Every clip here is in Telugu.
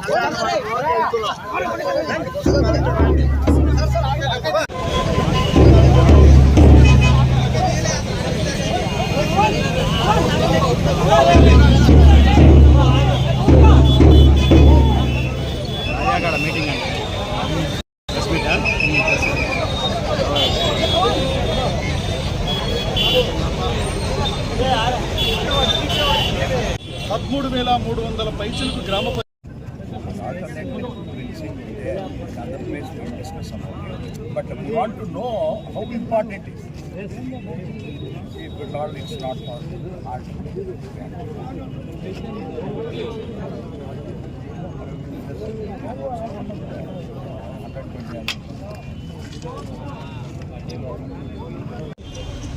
పదమూడు what it is. If at all, it's not for art.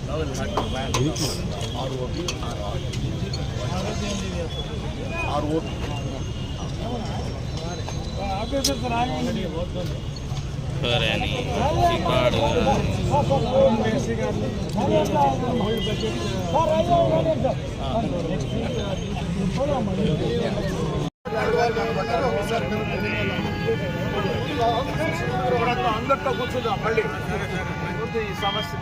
Now we'll have to plan ROP, ROP. ROP. ROP. ROB. అని చిక్కాడు. అందరితో కూర్చుందాం మళ్ళీ. ఈ సమస్య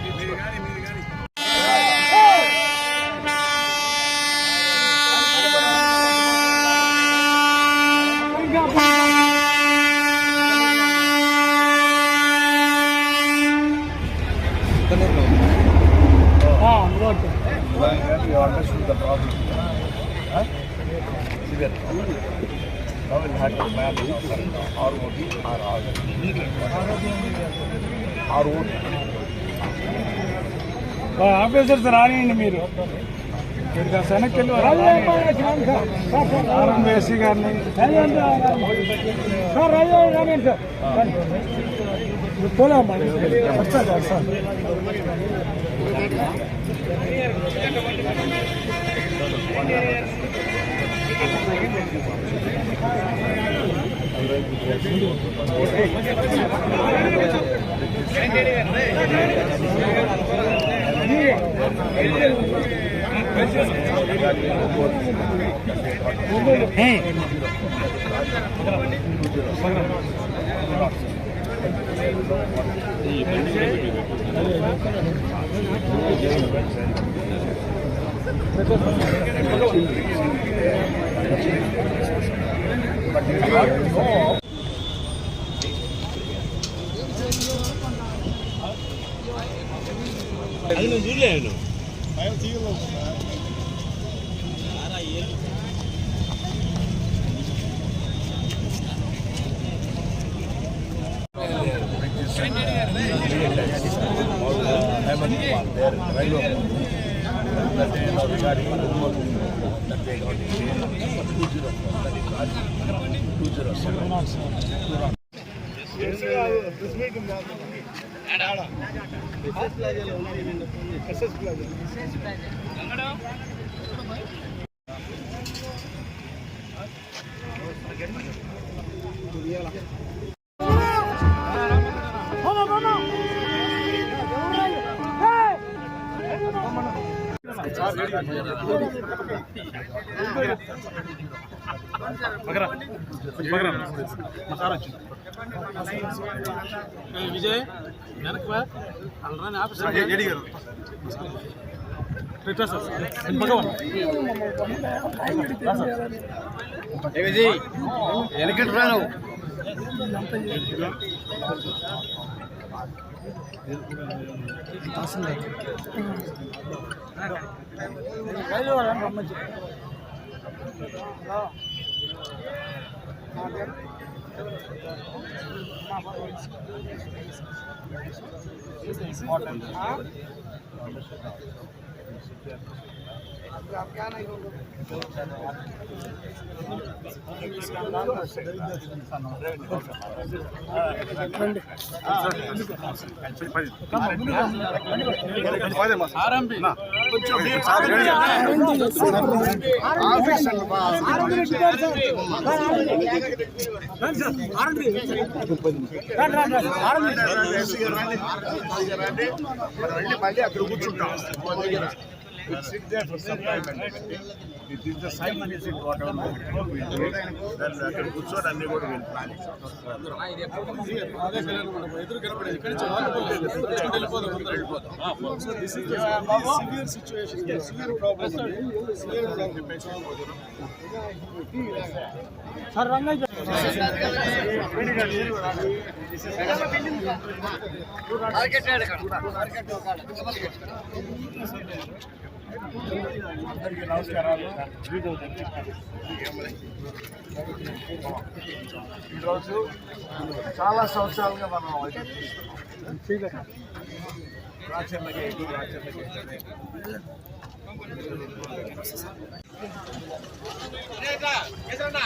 ఆఫీసర్స్ రానియండి మీరు. వెనక్కి వెళ్ళి ఆర్ఎంబీఎస్సీ గారిని. పోలేమ్మా వస్తాను sir But you have know అది నేను చూడలేను Vamos, vamos, vamos, vamos, vamos, vamos, vamos, vamos, vamos, vamos Vijay వెనక్కి అల్రాని officer return sir. Bhagwan Vijay వెనకటి రాను This is important. Huh? వెళ్ళి మళ్ళీ అక్కడ కూర్చుంటాం. Sit there for some time and it is the site visit whatever we do. Then అక్కడ కూర్చొని అన్ని కూడా వీళ్ళు ప్లానింగ్ అందరికీ నమస్కారాలు ఈరోజు చాలా సంవత్సరాలుగా మనం రాచన్నగా ఎగురు రాచన్నగా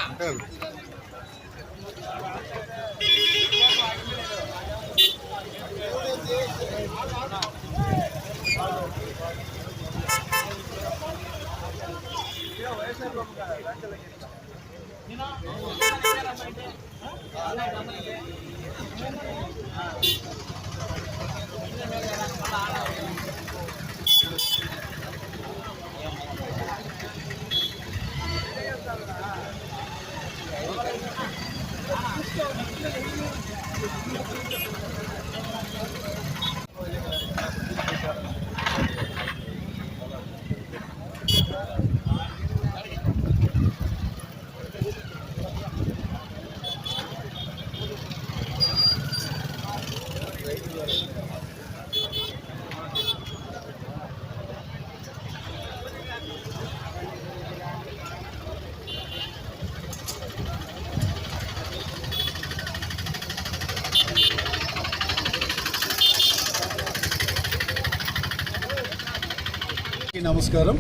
నమస్కారం.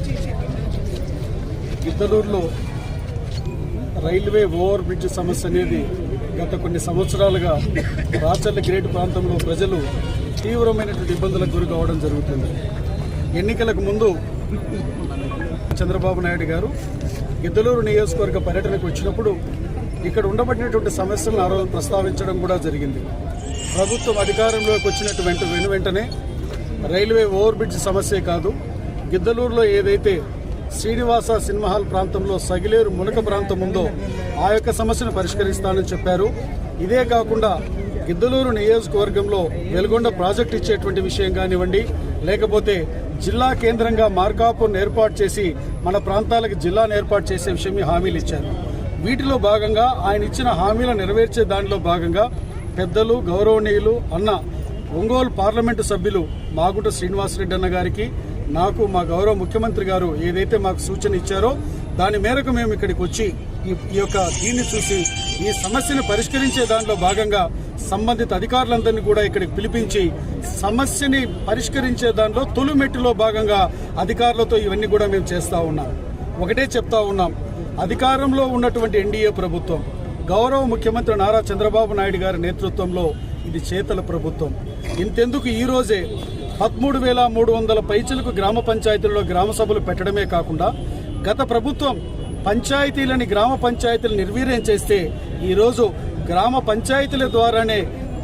గిద్దలూరులో రైల్వే ఓవర్ బ్రిడ్జ్ సమస్య అనేది గత కొన్ని సంవత్సరాలుగా రాచర్ల గ్రేట్ ప్రాంతంలో ప్రజలు తీవ్రమైనటువంటి ఇబ్బందులకు గురి కావడం జరుగుతుంది. ఎన్నికలకు ముందు చంద్రబాబు నాయుడు గారు గిద్దలూరు నియోజకవర్గ పర్యటనకు వచ్చినప్పుడు ఇక్కడ ఉండబడినటువంటి సమస్యలను ఆ రోజు ప్రస్తావించడం కూడా జరిగింది. ప్రభుత్వం అధికారంలోకి వచ్చినటువంటి వెను వెంటనే రైల్వే ఓవర్ బ్రిడ్జ్ సమస్యే కాదు. గిద్దలూరులో ఏదైతే శ్రీనివాస సినిమా హాల్ ప్రాంతంలో సగిలేరు మునక ప్రాంతం ఉందో ఆ యొక్క సమస్యను పరిష్కరిస్తానని చెప్పారు. ఇదే కాకుండా గిద్దలూరు నియోజకవర్గంలో వెలుగొండ ప్రాజెక్ట్ ఇచ్చేటువంటి విషయం కానివ్వండి లేకపోతే జిల్లా కేంద్రంగా మార్కాపురం ఏర్పాటు చేసి మన ప్రాంతాలకు జిల్లాను ఏర్పాటు చేసే విషయం హామీలు ఇచ్చారు. వీటిలో భాగంగా ఆయన ఇచ్చిన హామీలు నెరవేర్చే దానిలో భాగంగా పెద్దలు గౌరవనీయులు అన్న ఒంగోలు పార్లమెంటు సభ్యులు మాగుంట శ్రీనివాసరెడ్డి అన్న గారికి నాకు మా గౌరవ ముఖ్యమంత్రి గారు ఏదైతే మాకు సూచన ఇచ్చారో దాని మేరకు మేము ఇక్కడికి వచ్చి ఈ యొక్క దీన్ని చూసి ఈ సమస్యను పరిష్కరించే దానిలో భాగంగా సంబంధిత అధికారులందరినీ కూడా ఇక్కడికి పిలిపించి సమస్యని పరిష్కరించే దానిలో తొలిమెట్టులో భాగంగా అధికారులతో ఇవన్నీ కూడా మేము చేస్తూ ఉన్నాం. ఒకటే చెప్తా ఉన్నాం. అధికారంలో ఉన్నటువంటి ఎన్డీఏ ప్రభుత్వం గౌరవ ముఖ్యమంత్రి నారా చంద్రబాబు నాయుడు గారి నేతృత్వంలో ఇది చేతల ప్రభుత్వం. ఇంతెందుకు ఈరోజే పదమూడు వేల మూడు వందల పైచలకు గ్రామ పంచాయతీల్లో గ్రామ సభలు పెట్టడమే కాకుండా గత ప్రభుత్వం పంచాయతీలని గ్రామ పంచాయతీలు నిర్వీర్యం చేస్తే ఈరోజు గ్రామ పంచాయతీల ద్వారానే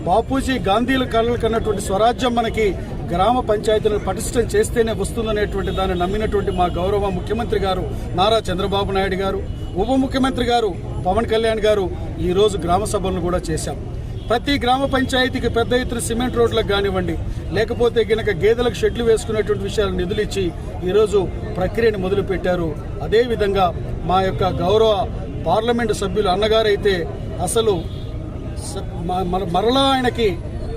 బాపూజీ గాంధీల కళలు కన్నటువంటి స్వరాజ్యం మనకి గ్రామ పంచాయతీలను పటిష్టం చేస్తేనే వస్తుందనేటువంటి దాన్ని నమ్మినటువంటి మా గౌరవ ముఖ్యమంత్రి గారు నారా చంద్రబాబు నాయుడు గారు ఉప ముఖ్యమంత్రి గారు పవన్ కళ్యాణ్ గారు ఈరోజు గ్రామ సభలను కూడా చేశాం. ప్రతి గ్రామ పంచాయతీకి పెద్ద ఎత్తున సిమెంట్ రోడ్లకు కానివ్వండి లేకపోతే గినక గేదెలకు షెడ్లు వేసుకునేటువంటి విషయాలు నిధులిచ్చి ఈరోజు ప్రక్రియను మొదలుపెట్టారు. అదేవిధంగా మా యొక్క గౌరవ పార్లమెంటు సభ్యులు అన్నగారైతే అసలు మరలా ఆయనకి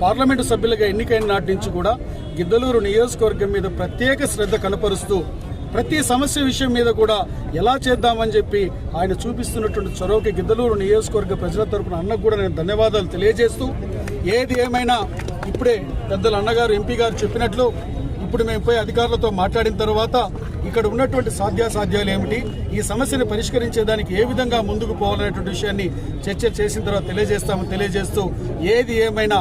పార్లమెంటు సభ్యులుగా ఎన్నికైన నాటి నుంచి కూడా గిద్దలూరు నియోజకవర్గం మీద ప్రత్యేక శ్రద్ధ కనపరుస్తూ ప్రతి సమస్య విషయం మీద కూడా ఎలా చేద్దామని చెప్పి ఆయన చూపిస్తున్నటువంటి చొరవకి గిద్దలూరు నియోజకవర్గ ప్రజల తరపున అన్నకు కూడా నేను ధన్యవాదాలు తెలియజేస్తూ ఏది ఏమైనా ఇప్పుడే పెద్దలు అన్నగారు ఎంపీ గారు చెప్పినట్లు ఇప్పుడు మేము పోయి అధికారులతో మాట్లాడిన తర్వాత ఇక్కడ ఉన్నటువంటి సాధ్యాసాధ్యాలు ఏమిటి ఈ సమస్యను పరిష్కరించేదానికి ఏ విధంగా ముందుకు పోవాలనేటువంటి విషయాన్ని చర్చ చేసిన తర్వాత తెలియజేస్తామని తెలియజేస్తూ ఏది ఏమైనా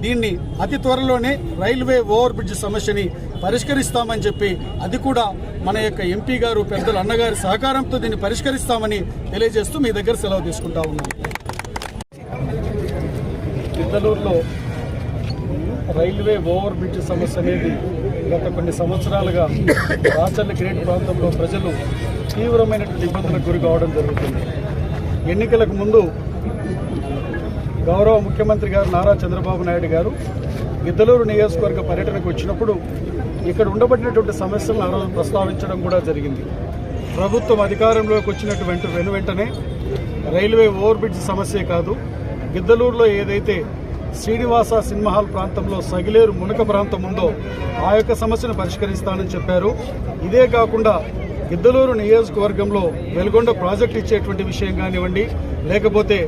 దీన్ని అతి త్వరలోనే రైల్వే ఓవర్ బ్రిడ్జ్ సమస్యని పరిష్కరిస్తామని చెప్పి అది కూడా మన యొక్క ఎంపీ గారు పెద్దలు అన్నగారి సహకారంతో దీన్ని పరిష్కరిస్తామని తెలియజేస్తూ మీ దగ్గర సెలవు తీసుకుంటా ఉన్నాం. గిద్దలూరులో రైల్వే ఓవర్ బ్రిడ్జ్ సమస్య అనేది గత కొన్ని సంవత్సరాలుగా రాచర్ల గ్రేట్ ప్రాంతంలో ప్రజలు తీవ్రమైనటువంటి ఇబ్బందులకు గురి కావడం జరుగుతుంది. ఎన్నికలకు ముందు గౌరవ ముఖ్యమంత్రి గారు నారా చంద్రబాబు నాయుడు గారు గిద్దలూరు నియోజకవర్గ పర్యటనకు వచ్చినప్పుడు ఇక్కడ ఉండబడినటువంటి సమస్యలను ఆ రోజు ప్రస్తావించడం కూడా జరిగింది. ప్రభుత్వం అధికారంలోకి వచ్చినటువంటి వెను వెంటనే రైల్వే ఓవర్ బ్రిడ్జ్ సమస్యే కాదు. గిద్దలూరులో ఏదైతే శ్రీనివాస సినిమా హాల్ ప్రాంతంలో సగిలేరు మునక ప్రాంతం ఉందో ఆ యొక్క సమస్యను పరిష్కరిస్తానని చెప్పారు. ఇదే కాకుండా గిద్దలూరు నియోజకవర్గంలో వెలుగొండ ప్రాజెక్ట్ ఇచ్చేటువంటి విషయం కానివ్వండి లేకపోతే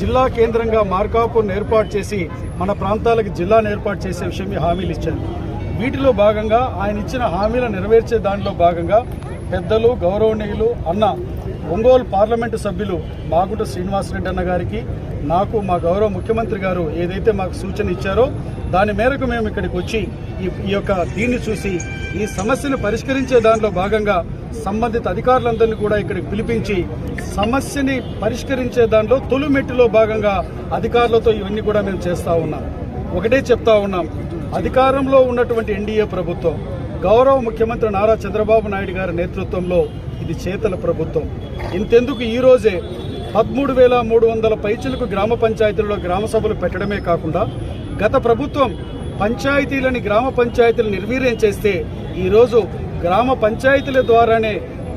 జిల్లా కేంద్రంగా మార్కాపూర్ను ఏర్పాటు చేసి మన ప్రాంతాలకు జిల్లాను ఏర్పాటు చేసే విషయం హామీలు ఇచ్చారు. వీటిలో భాగంగా ఆయన ఇచ్చిన హామీలను నెరవేర్చే దానిలో భాగంగా పెద్దలు గౌరవనీయులు అన్న ఒంగోలు పార్లమెంటు సభ్యులు మాగుంట శ్రీనివాసరెడ్డి అన్న గారికి నాకు మా గౌరవ ముఖ్యమంత్రి గారు ఏదైతే మాకు సూచన ఇచ్చారో దాని మేరకు మేము ఇక్కడికి వచ్చి ఈ ఈ యొక్క దీన్ని చూసి ఈ సమస్యను పరిష్కరించే దానిలో భాగంగా సంబంధిత అధికారులందరినీ కూడా ఇక్కడికి పిలిపించి సమస్యని పరిష్కరించే దానిలో తొలి మెట్టులో భాగంగా అధికారులతో ఇవన్నీ కూడా మేము చేస్తూ ఉన్నాం. ఒకటే చెప్తా ఉన్నాం. అధికారంలో ఉన్నటువంటి ఎన్డీఏ ప్రభుత్వం గౌరవ ముఖ్యమంత్రి నారా చంద్రబాబు నాయుడు గారి నేతృత్వంలో ఇది చేతల ప్రభుత్వం. ఇంతెందుకు ఈ రోజే పదమూడు వేల మూడు వందల పైచులకు గ్రామ పంచాయతీలలో గ్రామ సభలు పెట్టడమే కాకుండా గత ప్రభుత్వం పంచాయతీలని గ్రామ పంచాయతీలు నిర్వీర్యం చేస్తే ఈరోజు గ్రామ పంచాయతీల ద్వారానే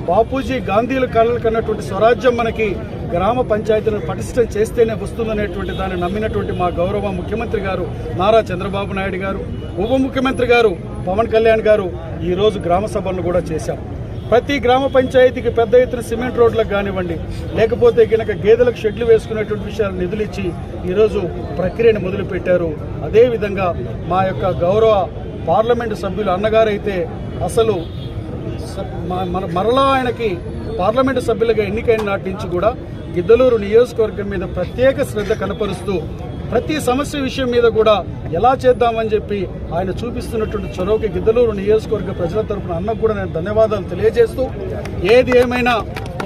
బాపూజీ గాంధీల కళలు కన్నటువంటి స్వరాజ్యం మనకి గ్రామ పంచాయతీలను పటిష్టం చేస్తేనే వస్తుందనేటువంటి దాన్ని నమ్మినటువంటి మా గౌరవ ముఖ్యమంత్రి గారు నారా చంద్రబాబు నాయుడు గారు ఉప ముఖ్యమంత్రి గారు పవన్ కళ్యాణ్ గారు ఈరోజు గ్రామ సభలను కూడా చేశారు. ప్రతి గ్రామ పంచాయతీకి పెద్ద ఎత్తున సిమెంట్ రోడ్లకు కానివ్వండి లేకపోతే గనక గేదెలకు షెడ్లు వేసుకునేటువంటి విషయాలు నిధులిచ్చి ఈరోజు ప్రక్రియను మొదలుపెట్టారు. అదేవిధంగా మా యొక్క గౌరవ పార్లమెంటు సభ్యులు అన్నగారైతే అసలు మన మరలా ఆయనకి పార్లమెంటు సభ్యులుగా ఎన్నికైన నాటి నుంచి కూడా గిద్దలూరు నియోజకవర్గం మీద ప్రత్యేక శ్రద్ధ కనపరుస్తూ ప్రతి సమస్య విషయం మీద కూడా ఎలా చేద్దామని చెప్పి ఆయన చూపిస్తున్నటువంటి చొరవకి గిద్దలూరు నియోజకవర్గ ప్రజల తరపున అన్నకు కూడా నేను ధన్యవాదాలు తెలియజేస్తూ ఏది ఏమైనా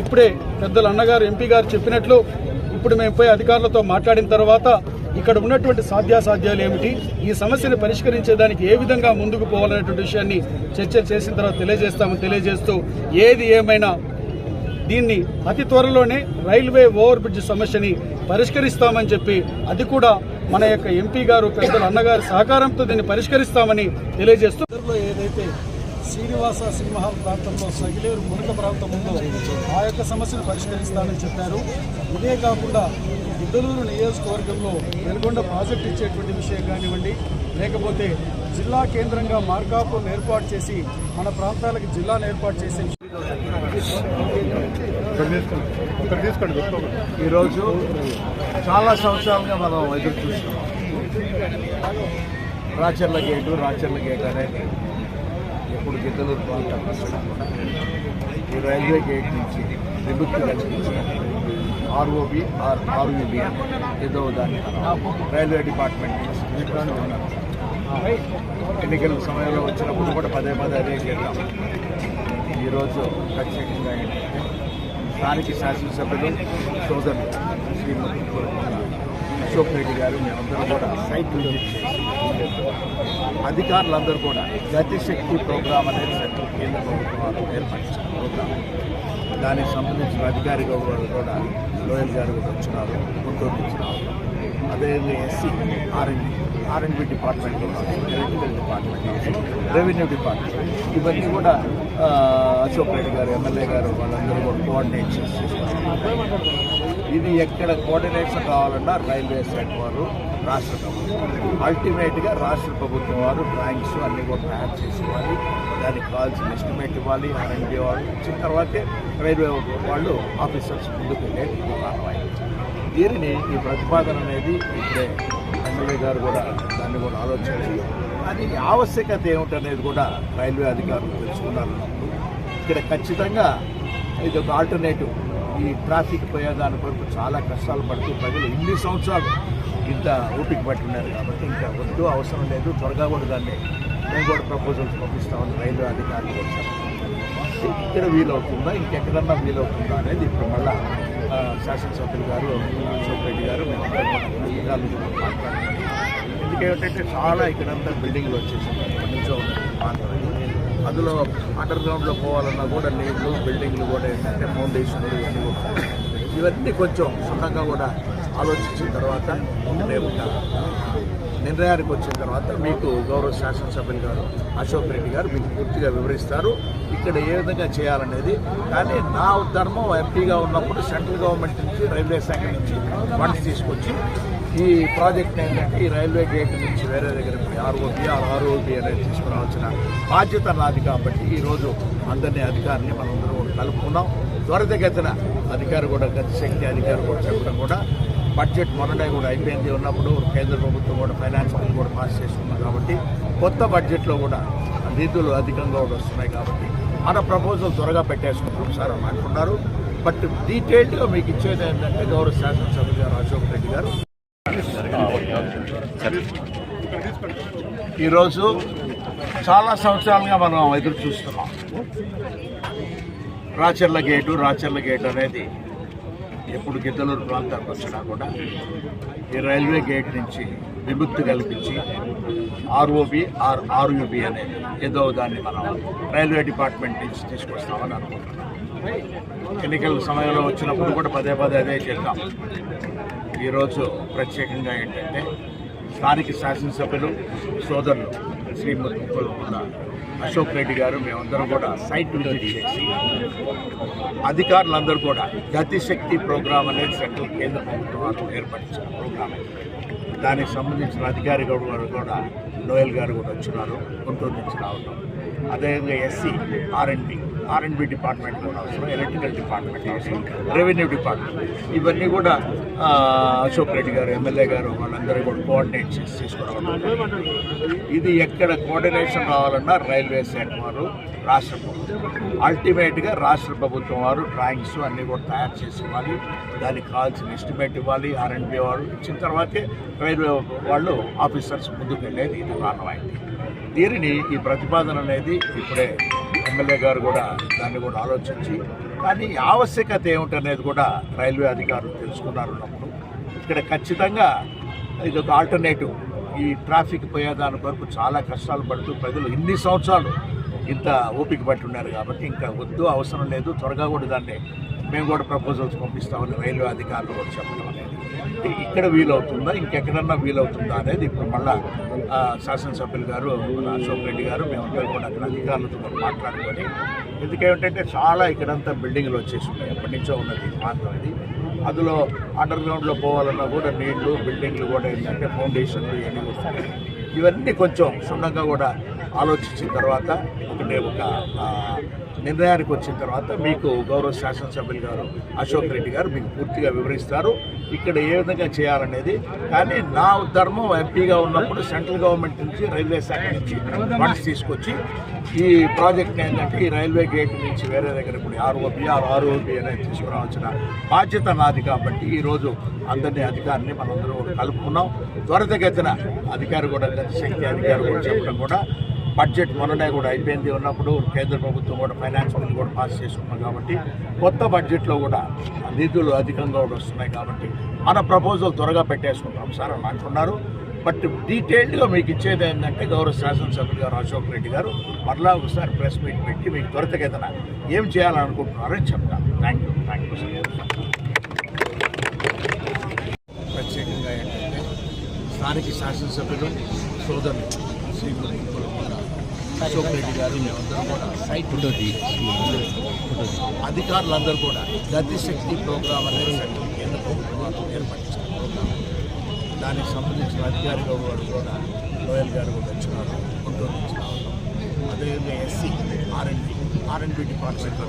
ఇప్పుడే పెద్దలు అన్నగారు ఎంపీ గారు చెప్పినట్లు ఇప్పుడు మేము పోయి అధికారులతో మాట్లాడిన తర్వాత ఇక్కడ ఉన్నటువంటి సాధ్యాసాధ్యాలు ఏమిటి ఈ సమస్యను పరిష్కరించేదానికి ఏ విధంగా ముందుకు పోవాలనేటువంటి విషయాన్ని చర్చ చేసిన తర్వాత తెలియజేస్తామని తెలియజేస్తూ ఏది ఏమైనా దీన్ని అతి త్వరలోనే రైల్వే ఓవర్ బ్రిడ్జ్ సమస్యని పరిష్కరిస్తామని చెప్పి అది కూడా మన యొక్క ఎంపీ గారు పెద్దలు అన్నగారి సహకారంతో దీన్ని పరిష్కరిస్తామని తెలియజేస్తూ ఏదైతే శ్రీనివాస సినిమా ప్రాంతంలో సగిలేరు మునక ప్రాంతం ఉందో ఆ యొక్క సమస్యను పరిష్కరిస్తానని చెప్పారు. ఇదే కాకుండా ఇద్దలూరు నియోజకవర్గంలో వెలుగొండ ప్రాజెక్ట్ ఇచ్చేటువంటి విషయం కానివ్వండి లేకపోతే జిల్లా కేంద్రంగా మార్కాపురం ఏర్పాటు చేసి మన ప్రాంతాలకు జిల్లాను ఏర్పాటు చేసే ఈరోజు చాలా సంవత్సరాలుగా మనం ఎదురు చూస్తున్నాం. రాచర్ల గేటు రాచర్ల గేట్ అనేది ఇప్పుడు గిద్దలూరు ఈ రైల్వే గేట్ నుంచి విముక్తి కల్పించిన ఆర్ఓబి ఆర్ ఆర్ఓబి ఏదో దాన్ని రైల్వే డిపార్ట్మెంట్ నుంచి ఎన్నికల సమయంలో వచ్చినప్పుడు కూడా పదే పదే అదే చేద్దాం. ఈరోజు ఖచ్చితంగా ఏంటంటే స్థానిక శాసనసభ్యులు సోదరులు శ్రీమతి అశోక్ రెడ్డి గారు మేమందరూ కూడా సైట్ విజిట్ చేసి అధికారులందరూ కూడా గతిశక్తి ప్రోగ్రాం అనేది సెంట్రల్ కేంద్ర ప్రభుత్వం వారు ఏర్పరిచిన దానికి సంబంధించిన అధికారి గౌరవాలు కూడా లోయల్ గారు కూడా వచ్చినారు గుంటూరు నుంచి అదేవిధంగా SC RMD R and B department electrical department revenue department ఇవన్నీ కూడా అశోక్ రెడ్డి గారు ఎమ్మెల్యే గారు వాళ్ళందరూ కూడా కోఆర్డినేట్ చేసి ఇది ఎక్కడ కోఆర్డినేషన్ కావాలన్నా రైల్వే శాఖ వారు రాష్ట్ర ప్రభుత్వం. అల్టిమేట్గా రాష్ట్ర ప్రభుత్వం వారు డ్రాయింగ్స్ అన్నీ కూడా తయారు చేసి దానికి కావాల్సిన ఎస్టిమేట్ ఇవ్వాలి ఆర్ఎండ్బి వాళ్ళు ఇచ్చిన తర్వాతే రైల్వే వాళ్ళు ఆఫీసర్స్ ముందుకు వెళ్ళేది దీనిని ఈ ప్రతిపాదన అనేది ఇప్పుడే ఎమ్మెల్యే గారు కూడా దాన్ని కూడా ఆలోచించి అది ఆవశ్యకత ఏమిటనేది కూడా రైల్వే అధికారులు తెలుసుకున్నారు. ఇక్కడ ఖచ్చితంగా ఇది ఒక ఆల్టర్నేటివ్. ఈ ట్రాఫిక్ పోయేదాని కొరకు చాలా కష్టాలు పడుతూ ప్రజలు ఇన్ని సంవత్సరాలు ఇంత ఓపిక పట్టున్నారు కాబట్టి ఇంకా వద్దు అవసరం లేదు త్వరగా కూడా దాన్ని మేము కూడా ప్రపోజల్స్ పంపిస్తామని రైల్వే అధికారులు వచ్చారు ఇక్కడ వీలవుతుందా? ఇంకెక్కడన్నా వీలవుతుందా అనేది ఇప్పుడు మళ్ళీ ఆ, శాసనసభ్యులు గారు అశోక్ రెడ్డి గారు మేమందరం ఎందుకేమిటంటే చాలా ఇక్కడంతా బిల్డింగ్లు వచ్చేసింది నుంచో మాట్లాడి అందులో అండర్ గ్రౌండ్లో పోవాలన్నా కూడా నీళ్ళు బిల్డింగ్లు కూడా ఏంటంటే ఫౌండేషన్లు ఇవన్నీ ఇవన్నీ కొంచెం సొంతంగా కూడా ఆలోచించిన తర్వాత రేపు నిర్ణయానికి వచ్చిన తర్వాత మీకు గౌరవ శాసనసభ్యులు గారు అశోక్ రెడ్డి గారు మీకు పూర్తిగా వివరిస్తారు. ఇక్కడ ఏ విధంగా చేయాలనేది. కానీ నా ధర్మం ఎంపీగా ఉన్నప్పుడు సెంట్రల్ గవర్నమెంట్ నుంచి రైల్వే శాఖ నుంచి ఫండ్స్ తీసుకొచ్చి ఈ ప్రాజెక్ట్ ఏంటంటే ఈ రైల్వే గేట్ నుంచి వేరే దగ్గర ఆర్ఓపి ఆర్ఓపి అనేది తీసుకురావాల్సిన బాధ్యత నాది కాబట్టి ఈరోజు అందరినీ అధికారిని మనందరం కలుపుకున్నాం. త్వరితగతిన అధికారి కూడా గతిశక్తి అధికారి కూడా చెప్పడం కూడా బడ్జెట్ మొన్ననే కూడా అయిపోయింది. ఉన్నప్పుడు కేంద్ర ప్రభుత్వం కూడా ఫైనాన్స్ బిల్ కూడా పాస్ చేసుకున్నాం కాబట్టి కొత్త బడ్జెట్లో కూడా నిధులు అధికంగా కూడా వస్తున్నాయి కాబట్టి మన ప్రపోజల్ త్వరగా పెట్టేసుకుంటాం సార్ అని అంటున్నారు బట్ డీటెయిల్డ్గా మీకు ఇచ్చేది ఏంటంటే గౌరవ శాసనసభ్యులు గారు అశోక్ రెడ్డి గారు. ఈరోజు చాలా సంవత్సరాలుగా మనం ఎదురు చూస్తున్నాం. రాచర్ల గేటు రాచర్ల గేట్ అనేది ఎప్పుడు గిద్దలూరు ప్రాంతానికి వచ్చినా కూడా ఈ రైల్వే గేట్ నుంచి విముక్తి కల్పించి ఆర్ఓబి ఆర్ ఆర్యుబి అనే ఏదో దాన్ని మనం రైల్వే డిపార్ట్మెంట్ నుంచి తీసుకొస్తామని అనుకుంటున్నాం. ఎన్నికల సమయంలో వచ్చినప్పుడు కూడా పదే పదే అదే చేద్దాం. ఈరోజు ప్రత్యేకంగా ఏంటంటే స్థానిక శాసనసభ్యులు సోదరులు శ్రీ కొల్పుల అశోక్ రెడ్డి గారు మేమందరం కూడా సైట్ విజిట్ చేసి అధికారులందరూ కూడా గతిశక్తి ప్రోగ్రాం అనేది సెంట్రల్ కేంద్ర ప్రభుత్వం ఏర్పరిచిన ప్రోగ్రాం దానికి సంబంధించిన అధికారి గారు కూడా నోయల్ గారు కూడా వచ్చినారు గుంటూరు నుంచి రావడం అదేవిధంగా ఎస్సీ ఆర్ఎండ్బి ఆర్ఎండ్బి డిపార్ట్మెంట్ కూడా అవసరం ఎలక్ట్రికల్ డిపార్ట్మెంట్ అవసరం రెవెన్యూ డిపార్ట్మెంట్. ఇవన్నీ కూడా అశోక్ రెడ్డి గారు ఎమ్మెల్యే గారు వాళ్ళందరూ కూడా కోఆర్డినేట్ చేసి తీసుకోవడం ఇది ఎక్కడ కోఆర్డినేషన్ రావాలన్నా రైల్వే శాఖ వారు రాష్ట్ర ప్రభుత్వం. అల్టిమేట్గా రాష్ట్ర ప్రభుత్వం వారు డ్రాయింగ్స్ అన్నీ కూడా తయారు చేసి ఇవ్వాలి. దానికి కావాల్సిన ఎస్టిమేట్ ఇవ్వాలి ఆర్ఎండ్బి వారు ఇచ్చిన తర్వాతే రైల్వే వాళ్ళు ఆఫీసర్స్ ముందుకు వెళ్ళేది. ఇది కారణమైంది. దీనిని ఈ ప్రతిపాదన అనేది ఇప్పుడే ఎమ్మెల్యే గారు కూడా దాన్ని కూడా ఆలోచించి కానీ ఆవశ్యకత ఏమిటనేది కూడా రైల్వే అధికారులు తెలుసుకున్నారు ఉన్నప్పుడు ఇక్కడ ఖచ్చితంగా ఇది ఒక ఆల్టర్నేటివ్. ఈ ట్రాఫిక్ పోయేదాని కొరకు చాలా కష్టాలు పడుతూ ప్రజలు ఇన్ని సంవత్సరాలు ఇంత ఓపిక పట్టి ఉన్నారు కాబట్టి ఇంకా వద్దు అవసరం లేదు త్వరగా కూడా దాన్ని మేము కూడా ప్రపోజల్స్ పంపిస్తామని రైల్వే అధికారులు కూడా చెప్పడం అనేది. ఇక్కడ వీలవుతుందా? ఇంకెక్కడన్నా వీలవుతుందా అనేది ఇప్పుడు మళ్ళా శాసనసభ్యులు గారు అశోక్ రెడ్డి గారు మేమందరం కూడా అక్కడ అధికారులతో కూడా మాట్లాడుకొని ఎందుకేమిటంటే చాలా ఇక్కడంతా బిల్డింగ్లు వచ్చేసి ఉన్నాయి. ఎప్పటి నుంచో ఉన్నది ఈ ప్రాంతం ఇది. అందులో అండర్ గ్రౌండ్లో పోవాలన్నా కూడా నీళ్ళు బిల్డింగ్లు కూడా ఏంటంటే ఫౌండేషన్లు ఇవన్నీ వస్తాయి ఇవన్నీ కొంచెం క్షుణ్ణంగా కూడా ఆలోచించిన తర్వాత ఒకటే ఒక నిర్ణయానికి వచ్చిన తర్వాత మీకు గౌరవ శాసనసభ్యులు గారు అశోక్ రెడ్డి గారు మీకు పూర్తిగా వివరిస్తారు. ఇక్కడ ఏ విధంగా చేయాలనేది. కానీ నా ధర్మం ఎంపీగా ఉన్నప్పుడు సెంట్రల్ గవర్నమెంట్ నుంచి రైల్వే శాఖ నుంచి ఫండ్స్ తీసుకొచ్చి ఈ ప్రాజెక్ట్ ఏంటంటే ఈ రైల్వే గేట్ నుంచి వేరే దగ్గర ఇప్పుడు ఆర్ఓబి ఆర్ ఆర్ఓబి అనేది తీసుకురావాల్సిన బాధ్యత నాది కాబట్టి ఈరోజు అందరినీ అధికారిని మనందరం కలుపుకున్నాం. త్వరితగతిన అధికారి కూడా శక్తి అధికారి కూడా చెప్పడం కూడా బడ్జెట్ మొన్ననే కూడా అయిపోయింది. ఉన్నప్పుడు కేంద్ర ప్రభుత్వం కూడా ఫైనాన్స్ బిల్ కూడా పాస్ చేసుకున్నాం కాబట్టి కొత్త బడ్జెట్లో కూడా నిధులు అధికంగా కూడా వస్తున్నాయి కాబట్టి మన ప్రపోజల్ త్వరగా పెట్టేసుకుంటాం సార్ అని అంటున్నారు. బట్ డీటెయిల్డ్గా మీకు ఇచ్చేది ఏంటంటే గౌరవ శాసనసభ్యులు గారు అశోక్ రెడ్డి గారు మరలా ఒకసారి ప్రెస్ మీట్ పెట్టి మీకు త్వరితగతన ఏం చేయాలనుకుంటున్నారని చెప్తాను thank you thank you sir. ప్రత్యేకంగా ఏంటంటే స్థానిక శాసనసభ్యులు సోదరులు శ్రీ అశోక్ రెడ్డి గారు సైట్ అధికారులందరూ కూడా గతిశక్తి ప్రోగ్రామ్ అనేది కేంద్ర ప్రభుత్వం వారు దానికి సంబంధించిన అధికారి గారు కూడా లోయల్ గారు కూడా వచ్చినారు. గుంటూరు నుంచి అదేవిధంగా ఎస్సీ ఆర్ఎండ్బి ఆర్ఎండ్బి డిపార్ట్మెంట్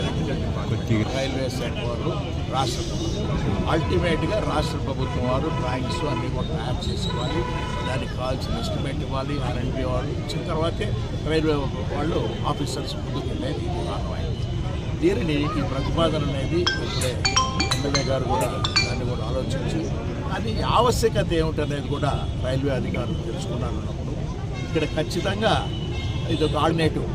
ఎలక్ట్రికల్ డిపార్ట్మెంట్ రైల్వే శాఖ వారు రాష్ట్ర ప్రభుత్వం. అల్టిమేట్గా రాష్ట్ర ప్రభుత్వం వారు డ్రాయింగ్స్ అన్ని కూడా తయారు చేసి ఇవ్వాలి దానికి కావాల్సిన ఎస్టిమేట్ ఇవ్వాలి ఆర్ఎండ్బి వాళ్ళు. ఇచ్చిన తర్వాతే రైల్వే వాళ్ళు ఆఫీసర్స్ ముందుకు వెళ్ళేది దీనిని ఈ ప్రతిపాదన అనేది ఇప్పుడే ఎమ్మెల్యే గారు కూడా దాన్ని కూడా ఆలోచించి అది ఆవశ్యకత ఏమిటనేది కూడా రైల్వే అధికారులు తెలుసుకున్నారన్నప్పుడు ఇక్కడ ఖచ్చితంగా ఇది ఒక ఆల్టర్నేటివ్.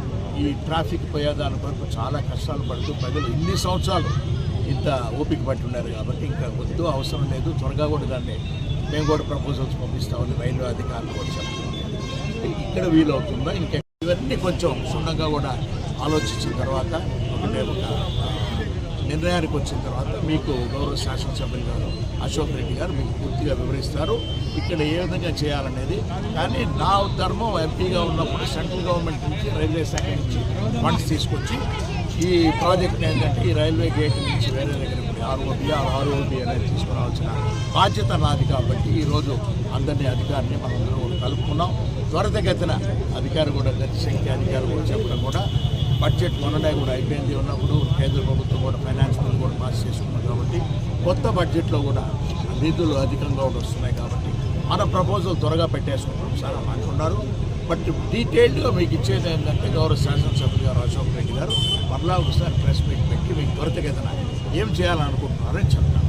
ఈ ట్రాఫిక్ పోయేదాని కొరకు చాలా కష్టాలు పడుతూ ప్రజలు ఇన్ని సంవత్సరాలు ఇంత ఓపిక పట్టి ఉన్నారు కాబట్టి ఇంకా వద్దు అవసరం లేదు. త్వరగా కూడా దాన్ని మేము కూడా ప్రపోజల్స్ పంపిస్తామని రైల్వే అధికారులు కూడా చెప్తున్నారు. ఇక్కడ వీలవుతుందా? ఇంకా ఇవన్నీ కొంచెం క్షుణ్ణంగా కూడా ఆలోచించిన తర్వాత ఒక నిర్ణయానికి వచ్చిన తర్వాత మీకు గౌరవ శాసనసభ్యులు గారు అశోక్ రెడ్డి గారు మీకు పూర్తిగా వివరిస్తారు. ఇక్కడ ఏ విధంగా చేయాలనేది. కానీ నా ధర్మం ఎంపీగా ఉన్నప్పుడు సెంట్రల్ గవర్నమెంట్ నుంచి రైల్వే శాఖ నుంచి ఫండ్స్ తీసుకొచ్చి ఈ ప్రాజెక్ట్ని ఏంటంటే ఈ రైల్వే గేట్ నుంచి వేరే దగ్గర ఆర్ఓబి ఆర్ఓబి అనేది తీసుకురావాల్సిన బాధ్యత నాది కాబట్టి ఈరోజు అందరినీ అధికారిని మనందరం కలుపుకున్నాం. త్వరితగతిన అధికారి కూడా గతిశక్తి అధికారి కూడా చెప్పడం కూడా బడ్జెట్ మొన్ననే కూడా అయిపోయింది ఉన్నప్పుడు కేంద్ర ప్రభుత్వం కూడా ఫైనాన్స్ బిల్ కూడా పాస్ చేసుకున్నాం కాబట్టి కొత్త బడ్జెట్లో కూడా నిధులు అధికంగా వస్తున్నాయి కాబట్టి మన ప్రపోజల్ త్వరగా పెట్టేసుకుంటాం సార్ అని అంటున్నారు. బట్ డీటెయిల్డ్గా మీకు ఇచ్చేది ఏంటంటే గౌరవ శాసనసభ్యులు గారు అశోక్ రెడ్డి గారు మరలా ఒకసారి ప్రెస్ మీట్ పెట్టి మీకు త్వరితగతిన ఏం చేయాలనుకుంటున్నారని చెప్తాను